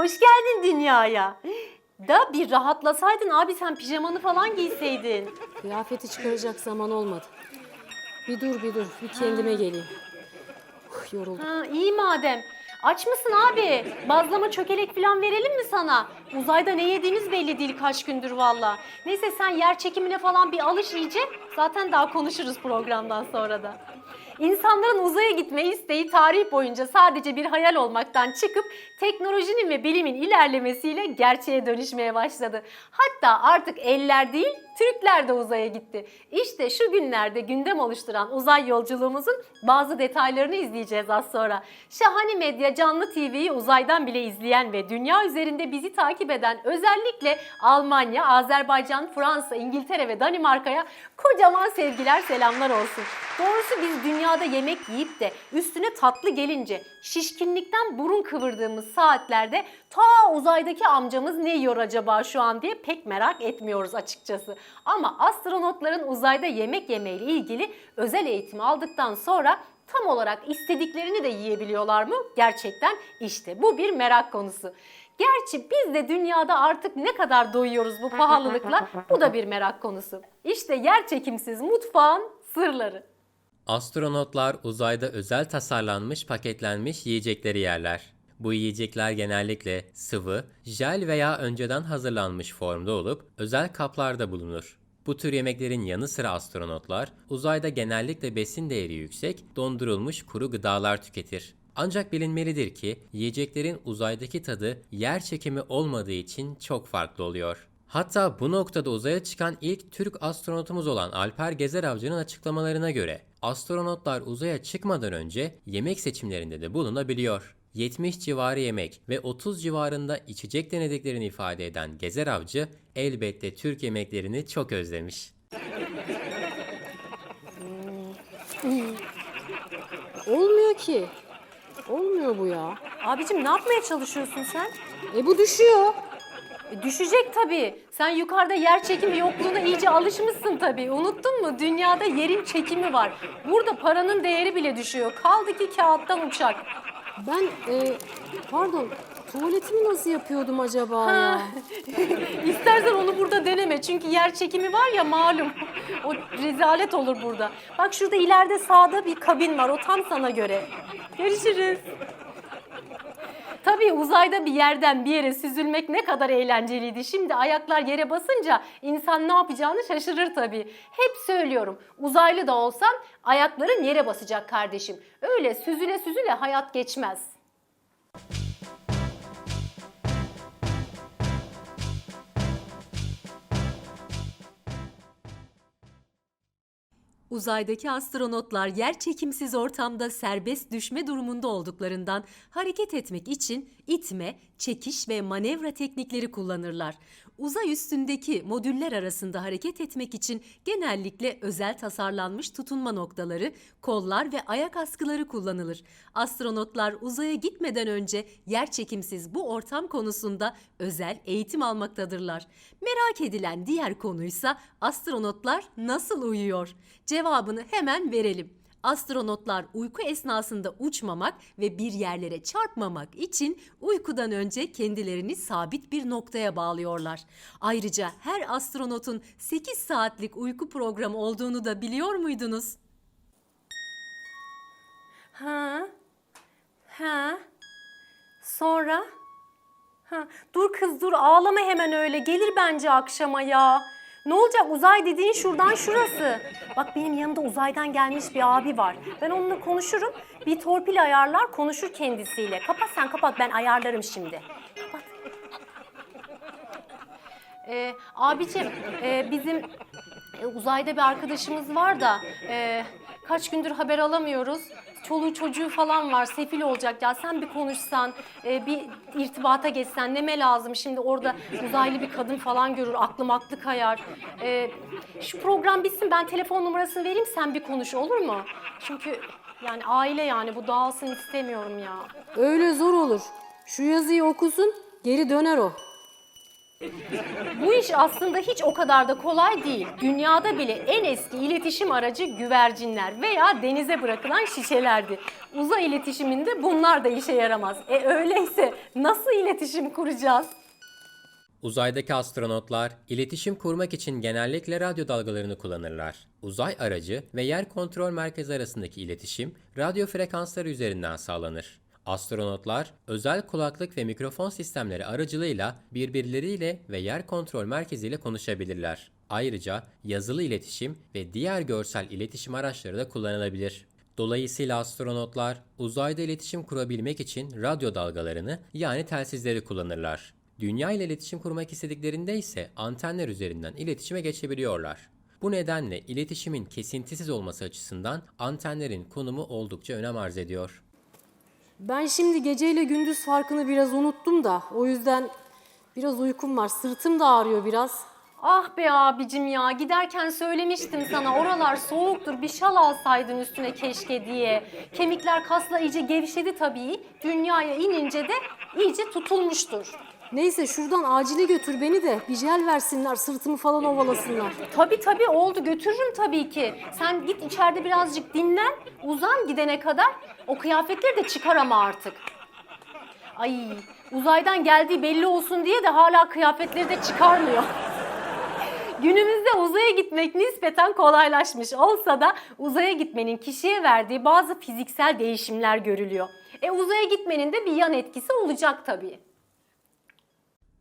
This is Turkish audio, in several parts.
Hoş geldin dünyaya. Da bir rahatlasaydın abi sen pijamanı falan giyseydin. Kıyafeti çıkaracak zaman olmadı. Bir dur bir dur. Bir kendime geleyim. Uf, yoruldum. Ha, iyi madem. Aç mısın abi? Bazlama çökelek falan verelim mi sana? Uzayda ne yediğimiz belli değil kaç gündür valla. Neyse sen yer çekimine falan bir alış iyice. Zaten daha konuşuruz programdan sonra da. İnsanların uzaya gitme isteği tarih boyunca sadece bir hayal olmaktan çıkıp teknolojinin ve bilimin ilerlemesiyle gerçeğe dönüşmeye başladı. Hatta artık eller değil, Türkler de uzaya gitti. İşte şu günlerde gündem oluşturan uzay yolculuğumuzun bazı detaylarını izleyeceğiz az sonra. Şahane Medya Canlı TV'yi uzaydan bile izleyen ve dünya üzerinde bizi takip eden özellikle Almanya, Azerbaycan, Fransa, İngiltere ve Danimarka'ya kocaman sevgiler selamlar olsun. Doğrusu biz dünyada yemek yiyip de üstüne tatlı gelince şişkinlikten burun kıvırdığımız saatlerde ta uzaydaki amcamız ne yiyor acaba şu an diye pek merak etmiyoruz açıkçası. Ama astronotların uzayda yemek yemeyle ilgili özel eğitim aldıktan sonra tam olarak istediklerini de yiyebiliyorlar mı? Gerçekten işte bu bir merak konusu. Gerçi biz de dünyada artık ne kadar doyuyoruz bu pahalılıkla bu da bir merak konusu. İşte yer çekimsiz mutfağın sırları. Astronotlar uzayda özel tasarlanmış paketlenmiş yiyecekleri yerler. Bu yiyecekler genellikle sıvı, jel veya önceden hazırlanmış formda olup özel kaplarda bulunur. Bu tür yemeklerin yanı sıra astronotlar uzayda genellikle besin değeri yüksek dondurulmuş kuru gıdalar tüketir. Ancak bilinmelidir ki yiyeceklerin uzaydaki tadı yer çekimi olmadığı için çok farklı oluyor. Hatta bu noktada uzaya çıkan ilk Türk astronotumuz olan Alper Gezer Avcı'nın açıklamalarına göre astronotlar uzaya çıkmadan önce yemek seçimlerinde de bulunabiliyor. 70 civarı yemek ve 30 civarında içecek denediklerini ifade eden Gezer Avcı elbette Türk yemeklerini çok özlemiş. Olmuyor ki. Olmuyor bu ya. Abicim ne yapmaya çalışıyorsun sen? E bu düşüyor. E, düşecek tabii. Sen yukarıda yer çekimi yokluğuna iyice alışmışsın tabii. Unuttun mu? Dünyada yerin çekimi var. Burada paranın değeri bile düşüyor. Kaldı ki kağıttan uçak. Ben e, pardon tuvaletimi nasıl yapıyordum acaba ya? İstersen onu burada deneme. Çünkü yer çekimi var ya malum. O rezalet olur burada. Bak şurada ileride sağda bir kabin var. O tam sana göre. Görüşürüz. Tabii uzayda bir yerden bir yere süzülmek ne kadar eğlenceliydi. Şimdi ayaklar yere basınca insan ne yapacağını şaşırır tabii. Hep söylüyorum uzaylı da olsan ayakların yere basacak kardeşim. Öyle süzüle süzüle hayat geçmez. Uzaydaki astronotlar yer çekimsiz ortamda serbest düşme durumunda olduklarından hareket etmek için itme, çekiş ve manevra teknikleri kullanırlar. Uzay üstündeki modüller arasında hareket etmek için genellikle özel tasarlanmış tutunma noktaları, kollar ve ayak askıları kullanılır. Astronotlar uzaya gitmeden önce yer çekimsiz bu ortam konusunda özel eğitim almaktadırlar. Merak edilen diğer konuysa astronotlar nasıl uyuyor? Cevabını hemen verelim. Astronotlar uyku esnasında uçmamak ve bir yerlere çarpmamak için uykudan önce kendilerini sabit bir noktaya bağlıyorlar. Ayrıca her astronotun 8 saatlik uyku programı olduğunu da biliyor muydunuz? Ha? Ha? Sonra? Ha, dur kız dur ağlama hemen öyle. Gelir bence akşama ya. Ne olacak uzay dediğin şuradan şurası. Bak benim yanımda uzaydan gelmiş bir abi var. Ben onunla konuşurum. Bir torpil ayarlar konuşur kendisiyle. Kapat sen kapat ben ayarlarım şimdi. Kapat. Ee, abicim e, bizim e, uzayda bir arkadaşımız var da e, kaç gündür haber alamıyoruz. Çoluğu çocuğu falan var, sefil olacak ya. Sen bir konuşsan, e, bir irtibata geçsen neme lazım? Şimdi orada uzaylı bir kadın falan görür, aklım aklı kayar. E, şu program bitsin, ben telefon numarasını vereyim, sen bir konuş olur mu? Çünkü yani aile yani bu dağılsın istemiyorum ya. Öyle zor olur. Şu yazıyı okusun geri döner o. Bu iş aslında hiç o kadar da kolay değil. Dünyada bile en eski iletişim aracı güvercinler veya denize bırakılan şişelerdi. Uzay iletişiminde bunlar da işe yaramaz. E öyleyse nasıl iletişim kuracağız? Uzaydaki astronotlar iletişim kurmak için genellikle radyo dalgalarını kullanırlar. Uzay aracı ve yer kontrol merkezi arasındaki iletişim radyo frekansları üzerinden sağlanır. Astronotlar özel kulaklık ve mikrofon sistemleri aracılığıyla birbirleriyle ve yer kontrol merkeziyle konuşabilirler. Ayrıca yazılı iletişim ve diğer görsel iletişim araçları da kullanılabilir. Dolayısıyla astronotlar uzayda iletişim kurabilmek için radyo dalgalarını yani telsizleri kullanırlar. Dünya ile iletişim kurmak istediklerinde ise antenler üzerinden iletişime geçebiliyorlar. Bu nedenle iletişimin kesintisiz olması açısından antenlerin konumu oldukça önem arz ediyor. Ben şimdi geceyle gündüz farkını biraz unuttum da o yüzden biraz uykum var. Sırtım da ağrıyor biraz. Ah be abicim ya giderken söylemiştim sana oralar soğuktur bir şal alsaydın üstüne keşke diye. Kemikler kasla iyice gevşedi tabii. Dünyaya inince de iyice tutulmuştur. Neyse şuradan acile götür beni de bir jel versinler sırtımı falan ovalasınlar. Tabii tabii oldu götürürüm tabii ki. Sen git içeride birazcık dinlen uzan gidene kadar. O kıyafetleri de çıkar ama artık. Ay uzaydan geldiği belli olsun diye de hala kıyafetleri de çıkarmıyor. Günümüzde uzaya gitmek nispeten kolaylaşmış olsa da uzaya gitmenin kişiye verdiği bazı fiziksel değişimler görülüyor. E uzaya gitmenin de bir yan etkisi olacak tabii.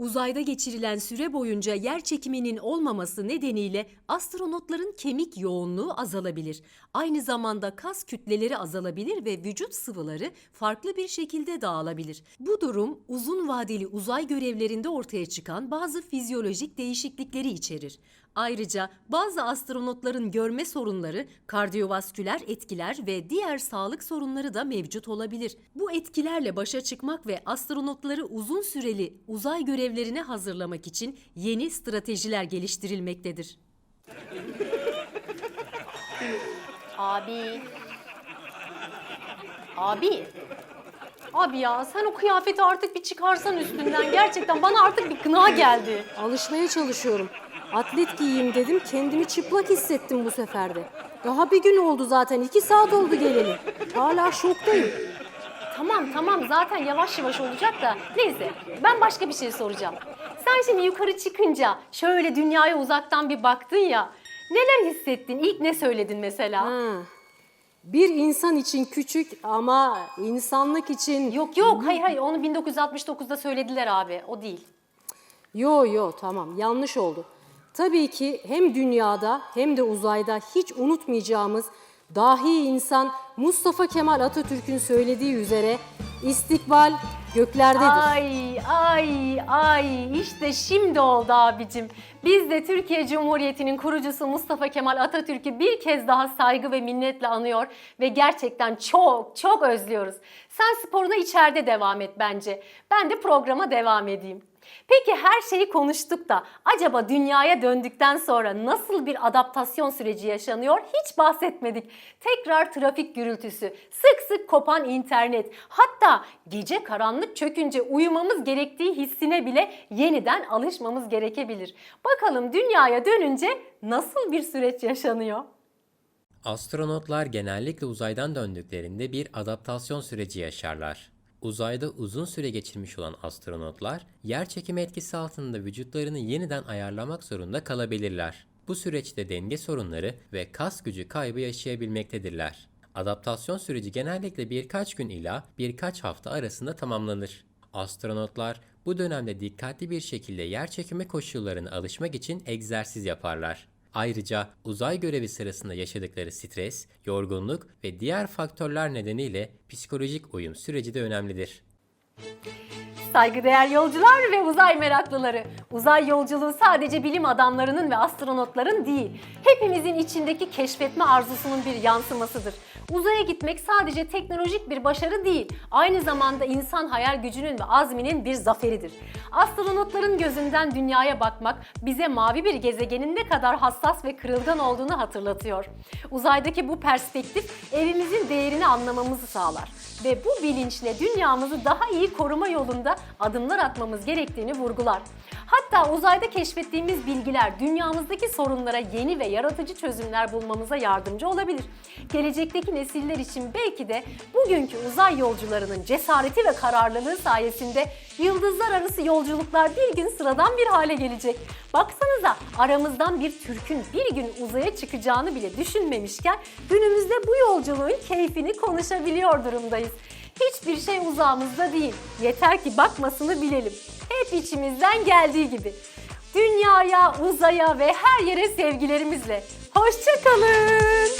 Uzayda geçirilen süre boyunca yer çekiminin olmaması nedeniyle astronotların kemik yoğunluğu azalabilir. Aynı zamanda kas kütleleri azalabilir ve vücut sıvıları farklı bir şekilde dağılabilir. Bu durum uzun vadeli uzay görevlerinde ortaya çıkan bazı fizyolojik değişiklikleri içerir. Ayrıca bazı astronotların görme sorunları, kardiyovasküler etkiler ve diğer sağlık sorunları da mevcut olabilir. Bu etkilerle başa çıkmak ve astronotları uzun süreli uzay görevlerine hazırlamak için yeni stratejiler geliştirilmektedir. Abi. Abi. Abi ya sen o kıyafeti artık bir çıkarsan üstünden. Gerçekten bana artık bir gına geldi. Alışmaya çalışıyorum. Atlet giyeyim dedim kendimi çıplak hissettim bu seferde. Daha bir gün oldu zaten iki saat oldu geleli. Hala şoktayım. Tamam tamam zaten yavaş yavaş olacak da. Neyse ben başka bir şey soracağım. Sen şimdi yukarı çıkınca şöyle dünyaya uzaktan bir baktın ya. Neler hissettin? İlk ne söyledin mesela? Ha. Bir insan için küçük ama insanlık için... Yok yok hayır hayır onu 1969'da söylediler abi o değil. Yo yo tamam yanlış oldu. Tabii ki hem dünyada hem de uzayda hiç unutmayacağımız dahi insan Mustafa Kemal Atatürk'ün söylediği üzere istikbal göklerdedir. Ay ay ay işte şimdi oldu abicim. Biz de Türkiye Cumhuriyeti'nin kurucusu Mustafa Kemal Atatürk'ü bir kez daha saygı ve minnetle anıyor ve gerçekten çok çok özlüyoruz. Sen sporuna içeride devam et bence. Ben de programa devam edeyim. Peki her şeyi konuştuk da acaba dünyaya döndükten sonra nasıl bir adaptasyon süreci yaşanıyor hiç bahsetmedik. Tekrar trafik gürültüsü, sık sık kopan internet, hatta gece karanlık çökünce uyumamız gerektiği hissine bile yeniden alışmamız gerekebilir. Bakalım dünyaya dönünce nasıl bir süreç yaşanıyor? Astronotlar genellikle uzaydan döndüklerinde bir adaptasyon süreci yaşarlar. Uzayda uzun süre geçirmiş olan astronotlar, yer çekimi etkisi altında vücutlarını yeniden ayarlamak zorunda kalabilirler. Bu süreçte denge sorunları ve kas gücü kaybı yaşayabilmektedirler. Adaptasyon süreci genellikle birkaç gün ila birkaç hafta arasında tamamlanır. Astronotlar bu dönemde dikkatli bir şekilde yer çekimi koşullarına alışmak için egzersiz yaparlar. Ayrıca uzay görevi sırasında yaşadıkları stres, yorgunluk ve diğer faktörler nedeniyle psikolojik uyum süreci de önemlidir. Saygıdeğer yolcular ve uzay meraklıları. Uzay yolculuğu sadece bilim adamlarının ve astronotların değil, hepimizin içindeki keşfetme arzusunun bir yansımasıdır. Uzaya gitmek sadece teknolojik bir başarı değil, aynı zamanda insan hayal gücünün ve azminin bir zaferidir. Astronotların gözünden dünyaya bakmak bize mavi bir gezegenin ne kadar hassas ve kırılgan olduğunu hatırlatıyor. Uzaydaki bu perspektif evimizin değerini anlamamızı sağlar ve bu bilinçle dünyamızı daha iyi koruma yolunda adımlar atmamız gerektiğini vurgular. Hatta uzayda keşfettiğimiz bilgiler dünyamızdaki sorunlara yeni ve yaratıcı çözümler bulmamıza yardımcı olabilir. Gelecekteki nesiller için belki de bugünkü uzay yolcularının cesareti ve kararlılığı sayesinde yıldızlar arası yolculuklar bir gün sıradan bir hale gelecek. Baksanıza aramızdan bir Türk'ün bir gün uzaya çıkacağını bile düşünmemişken günümüzde bu yolculuğun keyfini konuşabiliyor durumdayız. Hiçbir şey uzağımızda değil. Yeter ki bakmasını bilelim. Hep içimizden geldiği gibi. Dünyaya, uzaya ve her yere sevgilerimizle. Hoşçakalın.